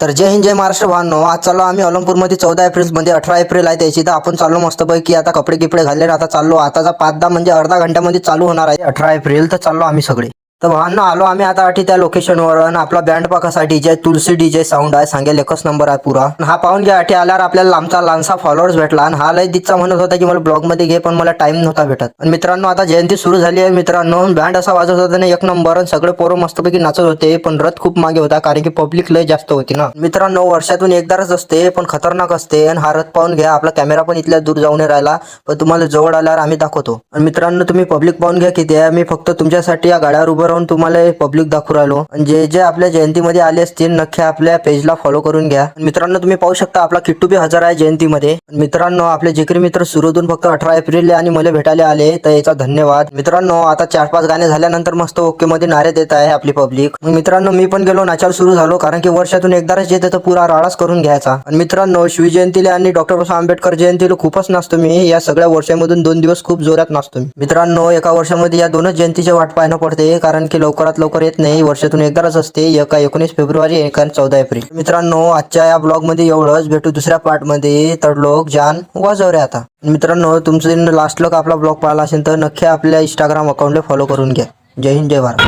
तर जय हिंद जय महाराष्ट्र भावांनो. आज चाललो आम्ही अलमपूरमध्ये. चौदा एप्रिलमध्ये अठरा एप्रिल आहे. त्याची तर आपण चाललो मस्तपैकी. आता कपडे किपडे घालले आता चाललो. आताचा पाच दहा म्हणजे अर्धा घंट्यामध्ये चालू होणार आहे. अठरा एप्रिल तर चाललो आम्ही सगळे. तर भावांना आलो आम्ही आता आठी त्या लोकेशनवर आणि आपला बँड पाकासाठी डीजे तुलसी डीजे साऊंड आहे. सांगेल एकच नंबर आहे पुरा. हा पाहून घ्या आठी आल्यावर आपल्याला लांबचा लांबचा फॉलोअर्स भेटला. आणि हा लय दिसचा म्हणत होता की मला ब्लॉगमध्ये घे पण मला टाइम नव्हता भेटत. आणि मित्रांनो आता जयंती सुरू झाली आहे मित्रांनो. बँड असा वाजत होता ना एक नंबर आणि सगळे पोरं मस्तपैकी नाचत होते पण रथ खूप मागे होता कारण की पब्लिक लय जास्त होती ना. मित्रांनो वर्षातून एकदाच असते पण खतरनाक असते. आणि हा रथ पाहून घ्या आपला कॅमेरा पण इथल्या दूर जाऊन नाही राहिला. पण तुम्हाला जवळ आल्यावर आम्ही दाखवतो. आणि मित्रांनो तुम्ही पब्लिक पाहून घ्या किती आहे. मी फक्त तुमच्यासाठी या गाड्यावर उभं राहून तुम्हाला पब्लिक दाखवू राहिलो. जे जे आपल्या जयंतीमध्ये आले असतील नक्की आपल्या पेजला फॉलो करून घ्या. मित्रांनो तुम्ही पाहू शकता आपला किट्टू बी हजार आहे जयंतीमध्ये. मित्रांनो आपले जिकरी मित्र सुरूतून फक्त अठरा एप्रिल आणि मला भेटायला आले तर याचा धन्यवाद. मित्रांनो आता चार पाच गाणे झाल्यानंतर मस्त ओके मध्ये नारे देत आहे आपली पब्लिक मित्रांनो मी पण गेलो नाचार सुरू झालो कारण की वर्षातून एकदाच येते तर पुरा राडाच करून घ्यायचा. आणि मित्रांनो शिवजयंतीला आणि डॉक्टर बाबासाहेब आंबेडकर जयंतीला खूपच नाचतो मी. या सगळ्या वर्षामधून दोन दिवस खूप जोरात नाचतो मित्रांनो एका वर्षामध्ये या दोनच जयंतीची वाट पाहणं पडते कारण की लवकरात लवकर येत नाही. वर्षातून एकदाच असते. एका एकोणीस फेब्रुवारी एका चौदा एप्रिल. मित्रांनो आजच्या या ब्लॉगमध्ये एवढंच. भेटू दुसऱ्या पार्टमध्ये तर लोक जान वाजवरे आता. मित्रांनो तुमचं लास्ट लोक आपला ब्लॉग पाहिला असेल तर नक्की आपल्या इंस्टाग्राम अकाउंटला फॉलो करून घ्या. जय हिंद जय भारत.